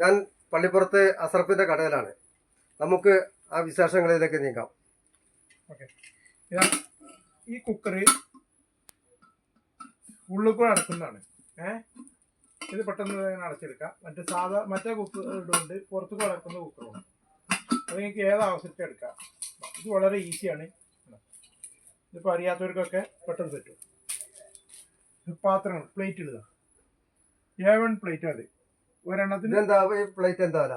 ഞാൻ പള്ളിപ്പുറത്ത് അസർപ്പിന്റെ കടയിലാണ്. നമുക്ക് ആ വിശേഷങ്ങളിലേക്ക് നീങ്ങാം. ഈ കുക്കറ് ഉള്ളിൽ കൂടെ അടക്കുന്നതാണ് ഏഹ് ഇത് പെട്ടെന്ന് ഇങ്ങനെ അടച്ചെടുക്കാം. മറ്റേ സാധാ മറ്റേ കുക്കർ പുറത്തു കൂടെ അടക്കുന്ന കുക്കറുണ്ട്. അത് നിങ്ങൾക്ക് ഏത് എടുക്കാം. ഇത് വളരെ ഈസിയാണ്. ഇതിപ്പോൾ അറിയാത്തവർക്കൊക്കെ പെട്ടെന്ന് പറ്റും പാത്രങ്ങൾ പ്ലേറ്റ് ഇടുക. എ വൺ പ്ലേറ്റ് അത് ഒരെണ്ണത്തിന് ഇതെന്താ? ഈ പ്ലേറ്റ് എന്താ വില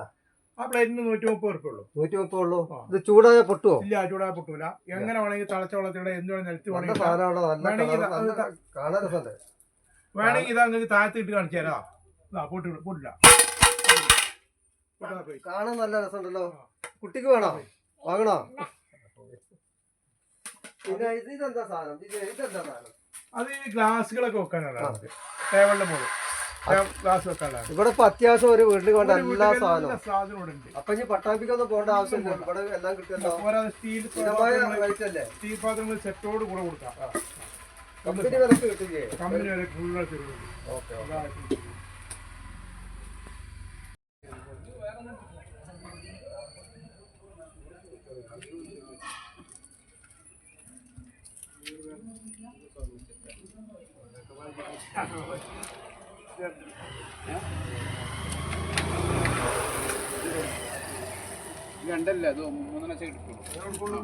ആ പ്ലേറ്റിന് നൂറ്റി മുപ്പത് ഉറുപ്പ ഉള്ളൂ നൂറ്റി മുപ്പത് ഉള്ളൂ ഇത് ചൂടായ പൊട്ടുവോ? ഇല്ല ചൂടായ പൊട്ടൂല. എങ്ങനെ വേണമെങ്കിൽ തിളച്ച വെള്ളത്തിലൂടെ എന്ത് വേണമെങ്കിൽ വേണമെങ്കിൽ ഇത് നല്ല കാണാൻ രസമുണ്ട്. വേണമെങ്കിൽ ഇതാ നിങ്ങൾക്ക് താഴത്ത് ഇട്ട് കാണിച്ചു തരാം. ഇതാ പൊട്ടി പൊട്ടില്ല. കാണാൻ നല്ല രസമുണ്ടല്ലോ. കുട്ടിക്ക് വേണോ? വാങ്ങണോ? പിന്നെ ഇതെന്താ സാധനം? ഇത് ഇതെന്താ സാധനം? അത് ഈ ഗ്ലാസ്സുകളൊക്കെ വെക്കാനാണ് ടേബിളിന്റെ മുകളിൽ. ഇവിടെ ഇപ്പൊ അത്യാവശ്യം ഒരു വീട്ടിൽ കൊണ്ട് എല്ലാ സാധനവും. അപ്പൊ ഇനി പട്ടാമ്പിക്കൊന്നും പോകേണ്ട ആവശ്യമില്ല. ഇവിടെ എല്ലാം കിട്ടുമല്ലോ. സ്റ്റീൽ പാത്രങ്ങൾ സെറ്റോട് കൂടെ കൊടുക്കാം. കമ്പനി വിലക്ക് കമ്പനി രണ്ടല്ല? അത് മൂന്നെണ്ണം കിട്ടുള്ളൂ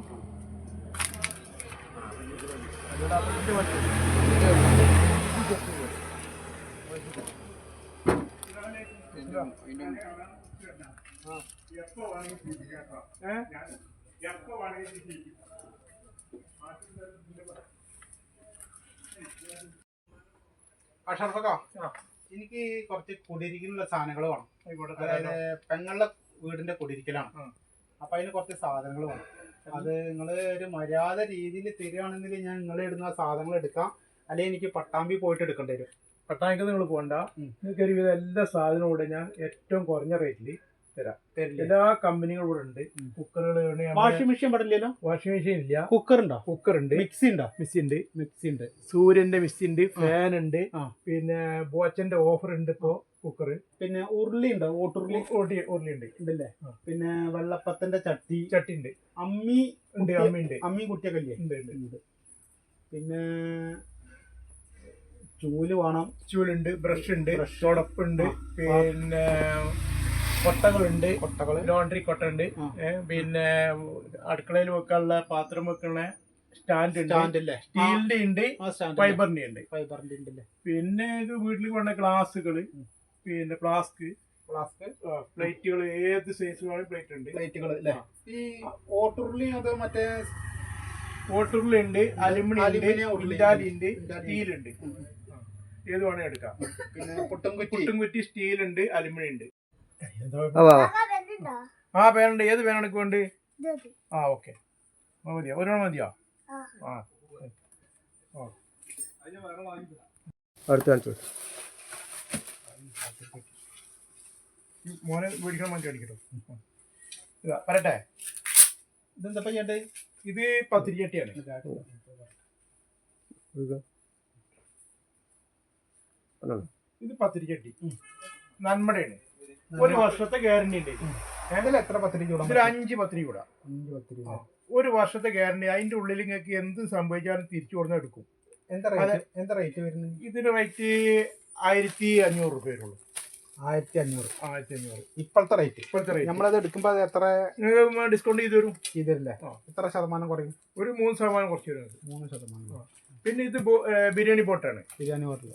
അഷർഫക്ക എനിക്ക് കുറച്ച് കുടിരിക്കലുള്ള സാധനങ്ങൾ വേണം. അതായത് പെങ്ങളുടെ വീടിന്റെ കുടിരിക്കലാണ്. ആ. അപ്പൊ അതിന് കുറച്ച് സാധനങ്ങൾ വേണം. അത് നിങ്ങൾ ഒരു മര്യാദ രീതിയിൽ തരികയാണെങ്കിൽ ഞാൻ നിങ്ങൾ ഇടുന്ന സാധനങ്ങൾ എടുക്കാം. അല്ലെങ്കിൽ എനിക്ക് പട്ടാമ്പി പോയിട്ട് എടുക്കേണ്ടി വരും. പട്ടാമ്പിക്ക് നിങ്ങൾ പോകണ്ട. നിങ്ങൾക്ക് ഒരുവിധം എല്ലാ സാധനവും കൂടെ ഞാൻ ഏറ്റവും കുറഞ്ഞ റേറ്റിൽ തരില്ലേ? എല്ലാ കമ്പനികളും ഇവിടെ ഉണ്ട്. കുക്കറുകൾ വാഷിംഗ് മെഷീൻ പറ്റില്ലല്ലോ വാഷിംഗ് മെഷീൻ ഇല്ല. കുക്കർ ഉണ്ടോ കുക്കർ ഉണ്ട്. മിക്സി ഉണ്ടോ? മിക്സി ഉണ്ട്. മിക്സി ഉണ്ട്. സൂര്യന്റെ മിക്സി ഉണ്ട് ഫാൻ ഉണ്ട് പിന്നെ ബോച്ചന്റെ ഓഫർ ഉണ്ട് ഇപ്പോ കുക്കർ പിന്നെ ഉരുളി ഉണ്ടോ? ഓട്ടുരുളി? ഉരുളി ഉണ്ട്. ഉണ്ടല്ലേ? പിന്നെ വെള്ളപ്പത്തിന്റെ ചട്ടി. ചട്ടി ഉണ്ട്. അമ്മി ഉണ്ട് അമ്മി ഉണ്ട്. അമ്മി കുട്ടിയൊക്കെ ഉണ്ട് ഉണ്ട്. പിന്നെ ചൂൽ വേണം. ചൂലുണ്ട് ബ്രഷ് ഉണ്ട്. തുടപ്പുണ്ട് പിന്നെ കൊട്ടകളുണ്ട്. കൊട്ടകൾ. ലോണ്ടറി കൊട്ട ഉണ്ട് പിന്നെ അടുക്കളയിൽ വെക്കാനുള്ള പാത്രം വെക്കുന്ന സ്റ്റാൻഡ് ഉണ്ട് സ്റ്റാൻഡ് സ്റ്റീലിന്റെ ഉണ്ട് ഫൈബറിന്റെ ഉണ്ട്. ഫൈബറിന്റെ ഉണ്ട് പിന്നെ ഇത് വീട്ടിൽ കൊണ്ട ഗ്ലാസ്സുകൾ. പിന്നെ ഫ്ലാസ്ക്. ഫ്ലാസ്ക്? പ്ലേറ്റുകൾ ഏത് സൈസ് പ്ലേറ്റ് ഉണ്ട്. പ്ലേറ്റുകൾ ഈ ഓട്ടുരുളി അത് മറ്റേ ഓട്ടുരുളി ഉണ്ട് അലുമിനിയം ഉണ്ട് ഉണ്ട്. ഉണ്ട് ഏത് വേണേ എടുക്കാം. പിന്നെ പുട്ടും കുറ്റി? സ്റ്റീൽ ഉണ്ട് അലുമിനിയം ഉണ്ട്. ആ പേനുണ്ട് ഏത് വേണ്ടി? ആ ഓക്കെ. മതിയോ? ഒരെണ്ണം മതിയോ? ആ. അടുത്ത മോനെ മേടിക്കണം മതി അടിക്കട്ടോ ഇതാ പറട്ടെ ഇതെന്താ ചെയ്യണ്ടേ? ഇത് പത്തിരി ചട്ടിയാണ്. ഇത് പത്തിരി ചട്ടി. നന്മടയാണ്. ഒരു വർഷത്തെ ഗ്യാരണ്ടി ഉണ്ട് ഇതിൽ എത്ര പത്തിരി ചൂടാ ഒരു അഞ്ച് പത്തിരി ചൂടാ. അഞ്ച് പത്തിരി ആ. ഒരു വർഷത്തെ ഗ്യാരണ്ടി അതിന്റെ ഉള്ളിൽ നിങ്ങൾക്ക് എന്ത് സംഭവിച്ചാലും തിരിച്ചു കൊടുന്ന് എടുക്കും. എന്താ റേറ്റ് എന്താ റേറ്റ് വരുന്നത്? ഇതിന് റേറ്റ് ആയിരത്തി അഞ്ഞൂറ് വരുള്ളൂ ആയിരത്തി അഞ്ഞൂറ്. ആയിരത്തി അഞ്ഞൂറ്. ഇപ്പോഴത്തെ റേറ്റ് ഇപ്പോഴത്തെ റേറ്റ് നമ്മളത് എടുക്കുമ്പോൾ അത് എത്ര ഡിസ്കൗണ്ട് ചെയ്ത് തരും. ചെയ്ത് തരില്ലേ എത്ര ശതമാനം കുറയും? ഒരു മൂന്ന് ശതമാനം കുറച്ച് തരും മൂന്ന് ശതമാനം. പിന്നെ ഇത് ബിരിയാണി പോട്ടാണ് ബിരിയാണി ഹോട്ടൽ